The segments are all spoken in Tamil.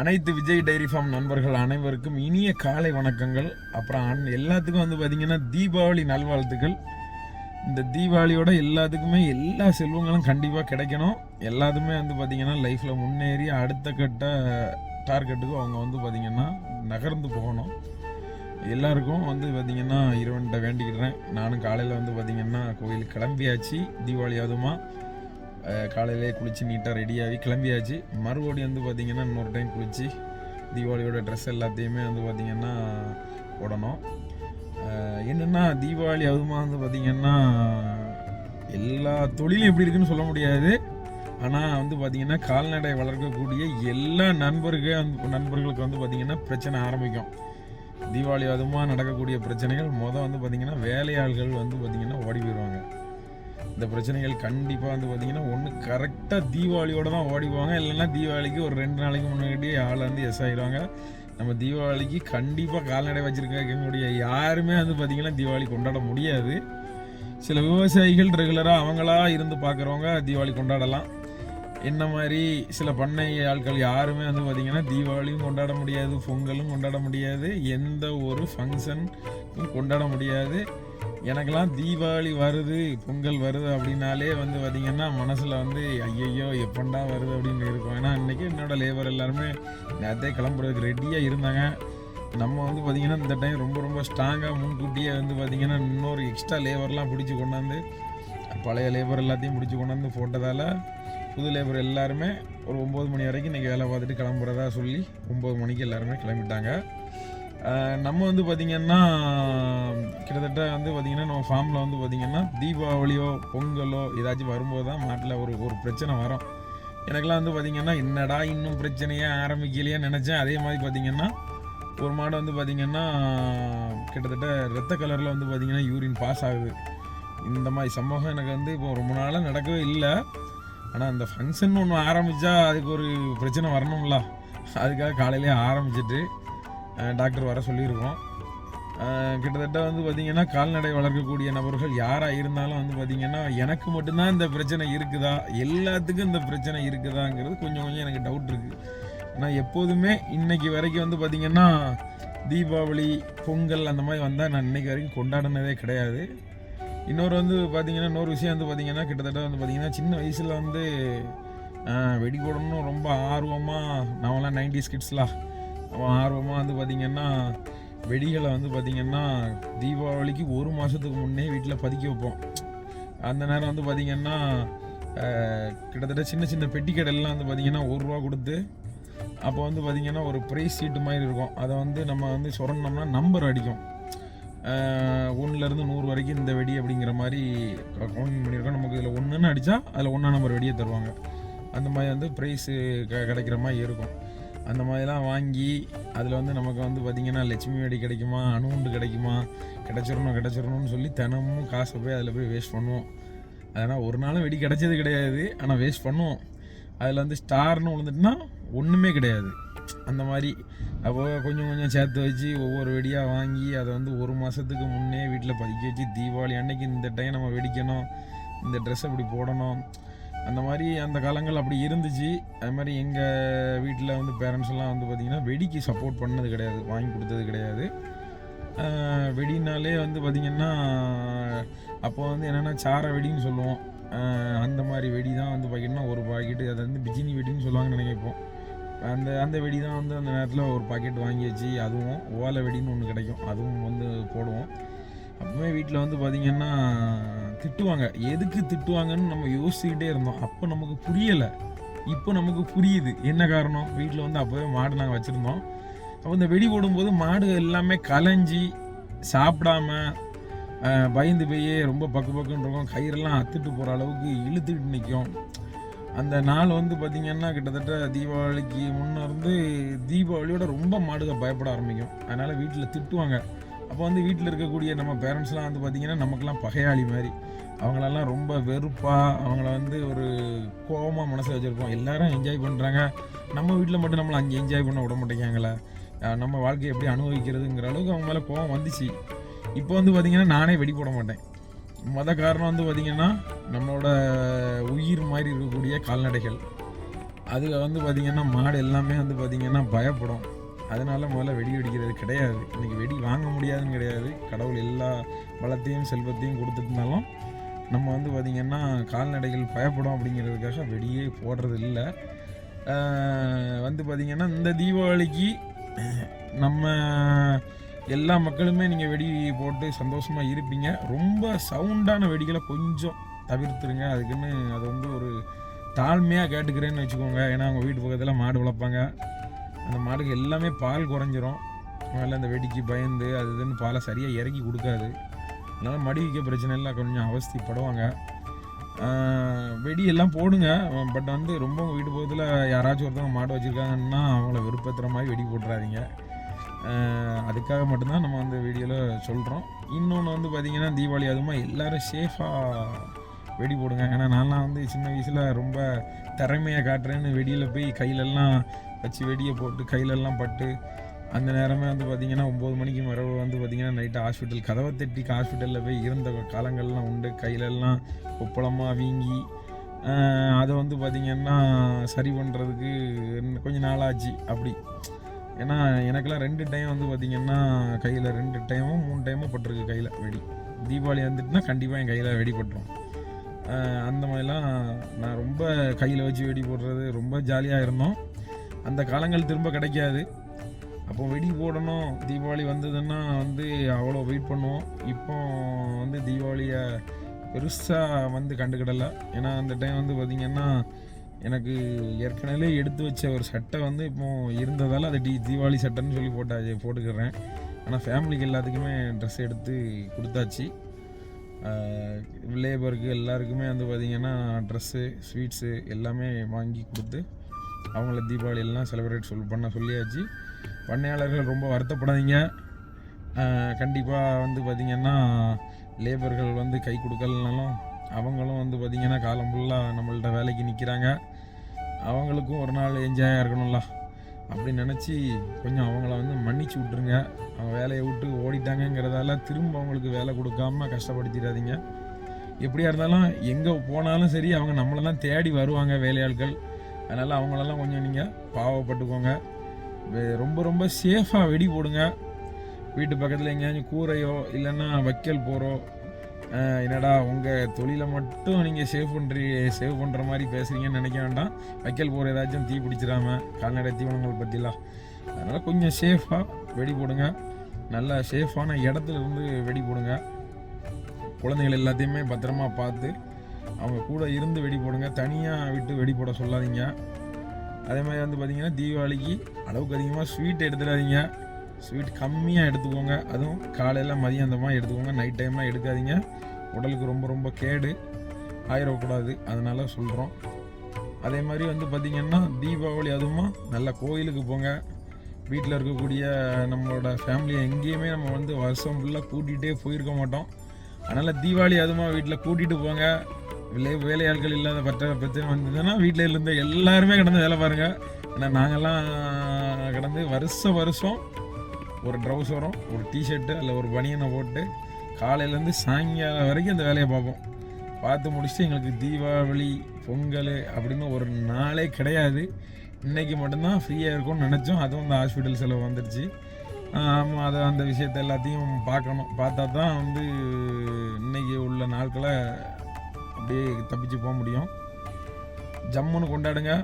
அனைத்து விஜய் டைரி ஃபார்ம் நண்பர்கள் அனைவருக்கும் இனிய காலை வணக்கங்கள். அப்புறம் எல்லாத்துக்கும் வந்து பார்த்திங்கன்னா தீபாவளி நல்வாழ்த்துக்கள். இந்த தீபாவளியோட எல்லாத்துக்குமே எல்லா செல்வங்களும் கண்டிப்பாக கிடைக்கணும். எல்லாத்துமே வந்து பார்த்திங்கன்னா லைஃப்பில் முன்னேறி அடுத்த கட்ட டார்கெட்டுக்கு அவங்க வந்து பார்த்திங்கன்னா நகர்ந்து போகணும். எல்லாருக்கும் வந்து பார்த்திங்கன்னா இறைவன்கிட்ட வேண்டிக்கிடுறேன் நானும் காலையில் வந்து பார்த்திங்கன்னா கோயிலுக்கு கிளம்பியாச்சு. தீபாவளி அதுமா காலையிலே குளித்து நீட்டாக ரெடியாகி கிளம்பியாச்சு. மறுபடியும் வந்து பார்த்திங்கன்னா இன்னொரு டைம் குளித்து தீபாவளியோட ட்ரெஸ் எல்லாத்தையுமே வந்து பார்த்திங்கன்னா போடணும். என்னென்னா தீபாவளி அதுமா வந்து பார்த்திங்கன்னா எல்லா தொழிலும் எப்படி இருக்குன்னு சொல்ல முடியாது. ஆனால் வந்து பார்த்திங்கன்னா கால்நடை வளர்க்கக்கூடிய எல்லா நண்பர்கள் வந்து நண்பர்களுக்கு வந்து பார்த்திங்கன்னா பிரச்சனை ஆரம்பிக்கும். தீபாவளி அதுமா நடக்கக்கூடிய பிரச்சனைகள் மொதல் வந்து பார்த்திங்கன்னா வேலையாள்கள் வந்து பார்த்திங்கன்னா ஓடி போயிடுவாங்க இந்த பிரச்சனைகள் கண்டிப்பாக வந்து பார்த்தீங்கன்னா ஒன்று கரெக்டாக தீபாவளியோடு தான் ஓடிடுவாங்க இல்லைன்னா தீபாவளிக்கு ஒரு ரெண்டு நாளைக்கு முன்னாடியே ஆளை வந்து எஸ் ஆகிடுவாங்க நம்ம தீபாவளிக்கு கண்டிப்பாக கால்நடை வச்சுருக்கக்கூடிய யாருமே வந்து பார்த்திங்கன்னா தீபாவளி கொண்டாட முடியாது. சில விவசாயிகள் ரெகுலராக அவங்களா இருந்து பார்க்குறவங்க தீபாவளி கொண்டாடலாம். என்ன மாதிரி சில பண்ணை ஆட்கள் யாருமே வந்து பார்த்திங்கன்னா தீபாவளியும் கொண்டாட முடியாது பொங்கலும் கொண்டாட முடியாது எந்த ஒரு ஃபங்க்ஷனும் கொண்டாட முடியாது. எனக்கெல்லாம் தீபாவளி வருது பொங்கல் வருது அப்படின்னாலே வந்து பார்த்திங்கன்னா மனசில் வந்து ஐயையோ எப்பண்டா வருது அப்படின்னு இருக்கும். ஏன்னா இன்றைக்கி என்னோட லேபர் எல்லாருமே நேரத்தே கிளம்புறதுக்கு ரெடியாக இருந்தாங்க. நம்ம வந்து பார்த்திங்கன்னா இந்த டைம் ரொம்ப ரொம்ப ஸ்ட்ராங்காக முன்கூட்டியே வந்து பார்த்திங்கன்னா இன்னொரு எக்ஸ்ட்ரா லேபர்லாம் பிடிச்சி கொண்டாந்து பழைய லேபர் எல்லாத்தையும் பிடிச்சி கொண்டாந்து போட்டதால் புது லேபர் எல்லாருமே ஒரு ஒம்பது மணி வரைக்கும் இன்றைக்கி வேலை பார்த்துட்டு கிளம்புறதா சொல்லி ஒம்பது மணிக்கு எல்லாருமே கிளம்பிட்டாங்க. நம்ம வந்து பார்த்திங்கன்னா கிட்டத்தட்ட வந்து பார்த்திங்கன்னா நம்ம ஃபார்மில் வந்து பார்த்திங்கன்னா தீபாவளியோ பொங்கலோ ஏதாச்சும் வரும்போது தான் மாட்டில் ஒரு ஒரு பிரச்சனை வரும். எனக்கெல்லாம் வந்து பார்த்திங்கன்னா என்னடா இன்னும் பிரச்சனையே ஆரம்பிக்கலையே நினச்சேன். அதே மாதிரி பார்த்திங்கன்னா ஒரு மாடு வந்து பார்த்திங்கன்னா கிட்டத்தட்ட ரத்த கலரில் வந்து பார்த்திங்கன்னா யூரின் பாஸ் ஆகுது. இந்த மாதிரி சம்பவம் எனக்கு வந்து இப்போ ரொம்ப நாளாக நடக்கவே இல்லை. ஆனால் அந்த ஃபங்க்ஷன் ஒன்று ஆரம்பித்தா அதுக்கு ஒரு பிரச்சனை வரணும்ல. அதுக்காக காலையிலே ஆரம்பிச்சிட்டு டாக்டர் வர சொல்லியிருக்கோம். கிட்டத்தட்ட வந்து பார்த்திங்கன்னா கால்நடை வளர்க்கக்கூடிய நபர்கள் யாராக இருந்தாலும் வந்து பார்த்திங்கன்னா எனக்கு மட்டும்தான் இந்த பிரச்சனை இருக்குதா? எல்லாத்துக்கும் இந்த பிரச்சனை இருக்குதாங்கிறது கொஞ்சம் கொஞ்சம் எனக்கு டவுட் இருக்குது ஆனால் எப்போதுமே இன்றைக்கி வரைக்கும் வந்து பார்த்திங்கன்னா தீபாவளி பொங்கல் அந்த மாதிரி வந்தால் நான் இன்னைக்கு வரைக்கும் கொண்டாடினதே கிடையாது. இன்னொரு வந்து பார்த்தீங்கன்னா இன்னொரு விஷயம் வந்து பார்த்திங்கன்னா கிட்டத்தட்ட வந்து பார்த்தீங்கன்னா சின்ன வயசில் வந்து வெடி போடணும்னு ரொம்ப ஆர்வமாக நாமெல்லாம் நைன்டிஸ் ஸ்கிட்ஸ்லாம் அவன் ஆர்வமாக வந்து பார்த்திங்கன்னா வெடிகளை வந்து பார்த்திங்கன்னா தீபாவளிக்கு ஒரு மாதத்துக்கு முன்னே வீட்டில் பதுக்கி வைப்போம். அந்த நேரம் வந்து பார்த்திங்கன்னா கிட்டத்தட்ட சின்ன சின்ன பெட்டி கடையெல்லாம் வந்து பார்த்திங்கன்னா ஒரு ரூபா கொடுத்து அப்போ வந்து பார்த்திங்கன்னா ஒரு ப்ரைஸ் சீட்டு மாதிரி இருக்கும். அதை வந்து நம்ம வந்து சொரண்டோம்னா நம்பர் அடிக்கும். ஒன்றுலேருந்து நூறு வரைக்கும் இந்த வெடி அப்படிங்கிற மாதிரி கவுண்டிங் பண்ணியிருக்கோம். நமக்கு இதில் ஒன்றுன்னு அடித்தா அதில் ஒன்றா நம்பர் வெடியை தருவாங்க. அந்த மாதிரி வந்து ப்ரைஸு க கிடைக்கிற மாதிரி இருக்கும். அந்த மாதிரிலாம் வாங்கி அதில் வந்து நமக்கு வந்து பார்த்திங்கன்னா லட்சுமி வெடி கிடைக்குமா அணுகுண்டு கிடைக்குமா கிடச்சிடணும் கிடச்சிடணும்னு சொல்லி தினமும் காசை போய் அதில் போய் வேஸ்ட் பண்ணுவோம். அதனால் ஒரு நாளும் வெடி கிடச்சது கிடையாது ஆனால் வேஸ்ட் பண்ணுவோம். அதில் வந்து ஸ்டார்னு விழுந்துட்டுனா ஒன்றுமே கிடையாது. அந்த மாதிரி அப்போ கொஞ்சம் கொஞ்சம் சேர்த்து வச்சு ஒவ்வொரு வெடியாக வாங்கி அதை வந்து ஒரு மாதத்துக்கு முன்னே வீட்டில் பதுக்கி வச்சு தீபாவளி அன்னைக்கு இந்த டைம் நம்ம வெடிக்கணும் இந்த ட்ரெஸ் அப்படி போடணும். அந்த மாதிரி அந்த காலங்கள் அப்படி இருந்துச்சு. அது மாதிரி எங்கள் வீட்டில் வந்து பேரண்ட்ஸ் எல்லாம் வந்து பார்த்திங்கன்னா வெடிக்கு சப்போர்ட் பண்ணது கிடையாது வாங்கி கொடுத்தது கிடையாது. வெடினாலே வந்து பார்த்திங்கன்னா அப்போ வந்து என்னென்னா சார வெடின்னு சொல்லுவோம். அந்த மாதிரி வெடி தான் வந்து பார்த்திங்கன்னா ஒரு பாக்கெட்டு அதை வந்து பிஜினி வெடின்னு சொல்லுவாங்கன்னு நினைப்போம் அந்த அந்த வெடி தான் வந்து அந்த நேரத்தில் ஒரு பாக்கெட் வாங்கி வச்சு அதுவும் ஓலை வெடின்னு ஒன்று கிடைக்கும். அதுவும் வந்து போடுவோம். அப்போவே வீட்டில் வந்து பார்த்திங்கன்னா திட்டுவாங்க. எதுக்கு திட்டுவாங்கன்னு நம்ம யோசிச்சுக்கிட்டே இருந்தோம். அப்போ நமக்கு புரியலை. இப்போ நமக்கு புரியுது. என்ன காரணம்? வீட்டில் வந்து அப்போவே மாடு நாங்கள் வச்சுருந்தோம். அப்போ இந்த வெடி போடும்போது மாடு எல்லாமே கலைஞ்சி சாப்பிடாம பயந்து போய் ரொம்ப பக்கு பக்குன்னு இருக்கும். கயிறெல்லாம் அத்துட்டு போகிற அளவுக்கு இழுத்துக்கிட்டு நிற்கும் அந்த நாள் வந்து பார்த்திங்கன்னா கிட்டத்தட்ட தீபாவளிக்கு முன்னே இருந்து தீபாவளியோட ரொம்ப மாடுகள் பயப்பட ஆரம்பிக்கும். அதனால் வீட்டில் திட்டுவாங்க. அப்போ வந்து வீட்டில் இருக்கக்கூடிய நம்ம பேரண்ட்ஸ்லாம் வந்து பார்த்திங்கன்னா நமக்கெல்லாம் பகையாளி மாதிரி. அவங்களெல்லாம் ரொம்ப வெறுப்பாக அவங்கள வந்து ஒரு கோபமாக மனசில் வச்சுருப்போம். எல்லாரும் என்ஜாய் பண்ணுறாங்க நம்ம வீட்டில் மட்டும் நம்மளை அங்கே என்ஜாய் பண்ண விட மாட்டேங்காங்களே நம்ம வாழ்க்கையை எப்படி அனுபவிக்கிறதுங்கிற அளவுக்கு அவங்க மேலே கோபம் வந்துச்சு. இப்போ வந்து பார்த்திங்கன்னா நானே வெடி போட மாட்டேன். மொத காரணம் வந்து பார்த்திங்கன்னா நம்மளோட உயிர் மாதிரி இருக்கக்கூடிய கால்நடைகள். அதில் வந்து பார்த்திங்கன்னா மாடு எல்லாமே வந்து பார்த்திங்கன்னா பயப்படும். அதனால முதல்ல வெடி வெடிக்கிறது கிடையாது. இன்றைக்கி வெடி வாங்க முடியாதுன்னு கிடையாது. கடவுள் எல்லா வளத்தையும் செல்வத்தையும் கொடுத்துருந்தாலும் நம்ம வந்து பார்த்திங்கன்னா கால்நடைகள் பயப்படும் அப்படிங்கிறதுக்காக வெடியே போடுறது இல்லை வந்து பார்த்திங்கன்னா இந்த தீபாவளிக்கு நம்ம எல்லா மக்களுமே நீங்கள் வெடி போட்டு சந்தோஷமாக இருப்பீங்க. ரொம்ப சவுண்டான வெடிகளை கொஞ்சம் தவிர்த்துருங்க. அதுக்குன்னு அது வந்து ஒரு தாழ்மையாக கேட்டுக்கிறேன்னு வச்சுக்கோங்க. ஏன்னா அவங்க வீட்டு பக்கத்தில் மாடு வளர்ப்பாங்க. அந்த மாடுக்கு எல்லாமே பால் குறைஞ்சிரும். அதனால் அந்த வெடிக்கு பயந்து அது இதுன்னு பாலை சரியாக இறக்கி கொடுக்காது. அதனால் மடி வைக்க பிரச்சனை எல்லாம் கொஞ்சம் அவஸ்திப்படுவாங்க. வெடி எல்லாம் போடுங்க. பட் வந்து ரொம்ப உங்கள் வீட்டு போகிறதுல யாராச்சும் ஒருத்தவங்க மாடு வச்சுருக்காங்கன்னா அவங்கள விருப்பத்துற மாதிரி வெடி போட்டுறாதீங்க. அதுக்காக மட்டும்தான் நம்ம வந்து வீடியோவில் சொல்கிறோம் இன்னொன்று வந்து பார்த்திங்கன்னா தீபாவளி அதுமா எல்லோரும் சேஃபாக வெடி போடுங்க. ஏன்னா நான்லாம் வந்து சின்ன வயசில் ரொம்ப திறமையாக காட்டுறேன்னு வெடியில் போய் கையிலெல்லாம் வச்சு வெடியை போட்டு கையிலெல்லாம் பட்டு அந்த நேரமே வந்து பார்த்திங்கன்னா ஒம்பது மணிக்கு மரபு வந்து பார்த்திங்கன்னா நைட்டு ஹாஸ்பிட்டல் கதவை தட்டி ஹாஸ்பிட்டலில் போய் இருந்த காலங்கள்லாம் உண்டு. கையிலெல்லாம் கொப்பளமாக வீங்கி அதை வந்து பார்த்திங்கன்னா சரி பண்ணுறதுக்கு கொஞ்சம் நாளாச்சு அப்படி. ஏன்னா எனக்கெல்லாம் ரெண்டு டைம் வந்து பார்த்திங்கன்னா கையில் ரெண்டு டைமும் மூணு டைமும் பட்டிருக்கு கையில் வெடி. தீபாவளி வந்துட்டுனா கண்டிப்பாக என் கையில் வெடி பட்டுரும். அந்த மாதிரிலாம் நான் ரொம்ப கையில் வச்சு வெடி போடுறது ரொம்ப ஜாலியாக இருந்தோம். அந்த காலங்கள் திரும்ப கிடைக்காது. அப்போ வெடி போடணும். தீபாவளி வந்ததுன்னா வந்து அவ்வளோ வெயிட் பண்ணுவோம். இப்போ வந்து தீபாவளியை பெருசாக வந்து கண்டுக்கிடலை. ஏன்னா அந்த டைம் வந்து பார்த்திங்கன்னா எனக்கு ஏற்கனவே எடுத்து வச்ச ஒரு சட்டை வந்து இப்போ இருந்ததால் அது டி தீபாவளி சட்டைன்னு சொல்லி போட்டாச்சு போட்டுக்கிறேன். ஆனால் ஃபேமிலிக்கு எல்லாத்துக்குமே ட்ரெஸ் எடுத்து கொடுத்தாச்சு. லேபருக்கு எல்லாருக்குமே வந்து பார்த்திங்கன்னா ட்ரெஸ்ஸு ஸ்வீட்ஸு எல்லாமே வாங்கி கொடுத்து அவங்கள தீபாவளியெல்லாம் செலிப்ரேட் சொல் பண்ண சொல்லியாச்சு. பண்ணையாளர்கள் ரொம்ப வருத்தப்படாதீங்க. கண்டிப்பாக வந்து பார்த்திங்கன்னா லேபர்கள் வந்து கை கொடுக்கலனாலும் அவங்களும் வந்து பார்த்திங்கன்னா காலம் ஃபுல்லாக நம்மள்ட்ட வேலைக்கு நிற்கிறாங்க அவங்களுக்கும் ஒரு நாள் என்ஜாயாக இருக்கணும்ல. அப்படி நினச்சி கொஞ்சம் அவங்கள வந்து மன்னிச்சு விட்ருங்க அவங்க வேலையை விட்டு ஓடிட்டாங்கங்கிறதால திரும்ப அவங்களுக்கு வேலை கொடுக்காம கஷ்டப்படுத்திடாதீங்க. எப்படியா இருந்தாலும் எங்கே போனாலும் சரி அவங்க நம்மளை தான் தேடி வருவாங்க வேலையாட்கள். அதனால் அவங்களெல்லாம் கொஞ்சம் நீங்கள் பாவப்பட்டுக்கோங்க. ரொம்ப ரொம்ப சேஃபாக வெடி போடுங்க. வீட்டு பக்கத்தில் எங்கேயாச்சும் கூரையோ இல்லைன்னா வைக்கல் போகிறோ என்னடா உங்கள் தொழிலை மட்டும் நீங்கள் சேவ் பண்ணுறீ சேவ் பண்ணுற மாதிரி பேசுகிறீங்கன்னு நினைக்க வேண்டாம். வைக்கல் போகிற ஏதாச்சும் தீ பிடிச்சிடாம கால்நடை தீவனங்கள் பற்றிலாம் அதனால் கொஞ்சம் சேஃபாக வெடி போடுங்க. நல்ல சேஃபான இடத்துல இருந்து வெடி போடுங்க. குழந்தைகள் எல்லாத்தையுமே பத்திரமா பார்த்து அவங்க கூட இருந்து வெடி போடுங்க. தனியாக விட்டு வெடி போட சொல்லாதீங்க. அதே மாதிரி வந்து பார்த்திங்கன்னா தீபாவளிக்கு அளவுக்கு அதிகமாக ஸ்வீட் எடுத்துடாதீங்க. ஸ்வீட் கம்மியாக எடுத்துக்கோங்க. அதுவும் காலையில் மதியாந்தமாக எடுத்துக்கோங்க. நைட் டைம்லாம் எடுக்காதீங்க. உடலுக்கு ரொம்ப ரொம்ப கேடு ஆயிடக்கூடாது அதனால் சொல்கிறோம் அதே மாதிரி வந்து பார்த்திங்கன்னா தீபாவளி அதுவும் நல்ல கோயிலுக்கு போங்க. வீட்டில் இருக்கக்கூடிய நம்மளோட ஃபேமிலியை எங்கேயுமே நம்ம வந்து வருஷம் ஃபுல்லாக கூட்டிகிட்டே போயிருக்க மாட்டோம். அதனால் தீபாவளி அதுமா வீட்டில் கூட்டிகிட்டு போங்க. வேலை வேலையாட்கள் இல்லாத பற்ற பிரச்சனை வந்ததுன்னா வீட்டில் இருந்த எல்லாருமே கிடந்து வேலை பாருங்கள் ஏன்னா நாங்கள்லாம் கிடந்து வருஷம் வருஷம் ஒரு ட்ரௌசரும் ஒரு டிஷர்ட்டு அல்ல ஒரு பனியனை போட்டு காலையிலேருந்து சாயங்காலம் வரைக்கும் அந்த வேலையை பார்ப்போம். பார்த்து முடிச்சுட்டு எங்களுக்கு தீபாவளி பொங்கல் அப்படின்னு ஒரு நாளே கிடையாது. இன்னைக்கு மட்டும்தான் ஃப்ரீயாக இருக்கும்னு நினச்சோம். அதுவும் இந்த ஹாஸ்பிட்டல் செலவு வந்துடுச்சு ஆமாம் அதை அந்த விஷயத்த எல்லாத்தையும் பார்க்கணும். பார்த்தா தான் வந்து இன்னைக்கு உள்ள நாட்களை அப்படியே தப்பிச்சு போக முடியும். ஜம்முன்னு கொண்டாடுங்க.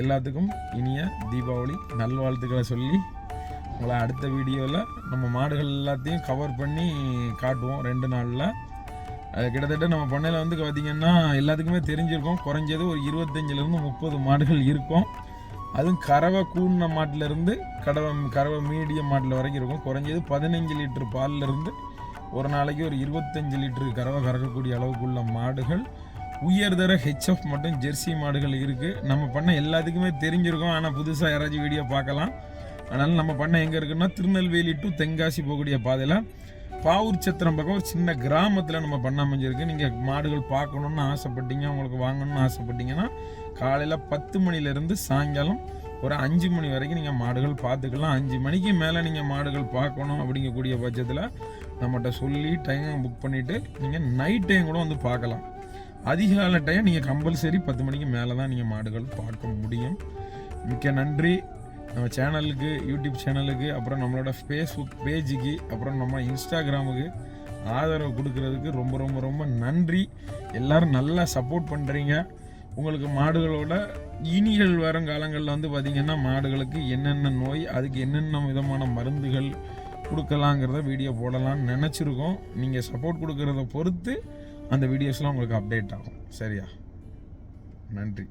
எல்லாத்துக்கும் இனிய தீபாவளி நல்வாழ்த்துக்களை சொல்லி உங்களை அடுத்த வீடியோவில் நம்ம மாடுகள் எல்லாத்தையும் கவர் பண்ணி காட்டுவோம் ரெண்டு நாளில். அது கிட்டத்தட்ட நம்ம பண்ணையில் வந்து பார்த்திங்கன்னா எல்லாத்துக்குமே தெரிஞ்சிருக்கோம். குறைஞ்சது ஒரு இருபத்தஞ்சிலேருந்து முப்பது மாடுகள் இருக்கும். அதுவும் கறவை கூடின மாட்டிலேருந்து கடவை கறவை மீடியம் மாட்டில் வரைக்கும் இருக்கும். குறைஞ்சது பதினஞ்சு லிட்டர் பால்லேருந்து இருந்து ஒரு நாளைக்கு ஒரு இருபத்தஞ்சு லிட்டரு கறவை கறக்கக்கூடிய அளவுக்குள்ள மாடுகள் உயர்தர ஹெச்எஃப் மட்டும் ஜெர்சி மாடுகள் இருக்குது நம்ம பண்ண எல்லாத்துக்குமே தெரிஞ்சிருக்கோம். ஆனால் புதுசாக யாராச்சும் வீடியோ பார்க்கலாம். அதனால் நம்ம பண்ண எங்கே இருக்குன்னா திருநெல்வேலி டு தென்காசி போகக்கூடிய பாதையில் பாவூர் சத்திரம் பக்கம் ஒரு சின்ன கிராமத்தில் நம்ம பண்ண அமைஞ்சிருக்கு. நீங்கள் மாடுகள் பார்க்கணுன்னு ஆசைப்பட்டீங்க உங்களுக்கு வாங்கணும்னு ஆசைப்பட்டீங்கன்னா காலையில் பத்து மணிலேருந்து சாயங்காலம் ஒரு அஞ்சு மணி வரைக்கும் நீங்கள் மாடுகள் பார்த்துக்கலாம். அஞ்சு மணிக்கு மேலே நீங்கள் மாடுகள் பார்க்கணும் அப்படிங்கக்கூடிய பட்சத்தில் நம்மகிட்ட சொல்லி டைம் புக் பண்ணிவிட்டு நீங்கள் நைட் டைம் கூட வந்து பார்க்கலாம். அதிகாலை டைம் நீங்கள் கம்பல்சரி பத்து மணிக்கு மேலே தான் நீங்கள் மாடுகள் பார்க்க முடியும். மிக்க நன்றி. நம்ம சேனலுக்கு யூடியூப் சேனலுக்கு அப்புறம் நம்மளோட ஃபேஸ்புக் பேஜுக்கு அப்புறம் நம்ம இன்ஸ்டாகிராமுக்கு ஆதரவு கொடுக்கறதுக்கு ரொம்ப ரொம்ப ரொம்ப நன்றி. எல்லாரும் நல்லா சப்போர்ட் பண்ணுறீங்க உங்களுக்கு மாடுகளோட இனிகள் வரும் காலங்களில் வந்து பார்த்திங்கன்னா மாடுகளுக்கு என்னென்ன நோய் அதுக்கு என்னென்ன விதமான மருந்துகள் கொடுக்கலாங்கிறத வீடியோ போடலாம்னு நினச்சிருக்கோம். நீங்கள் சப்போர்ட் கொடுக்குறத பொறுத்து அந்த வீடியோஸ்லாம் உங்களுக்கு அப்டேட் ஆகும். சரியா? நன்றி.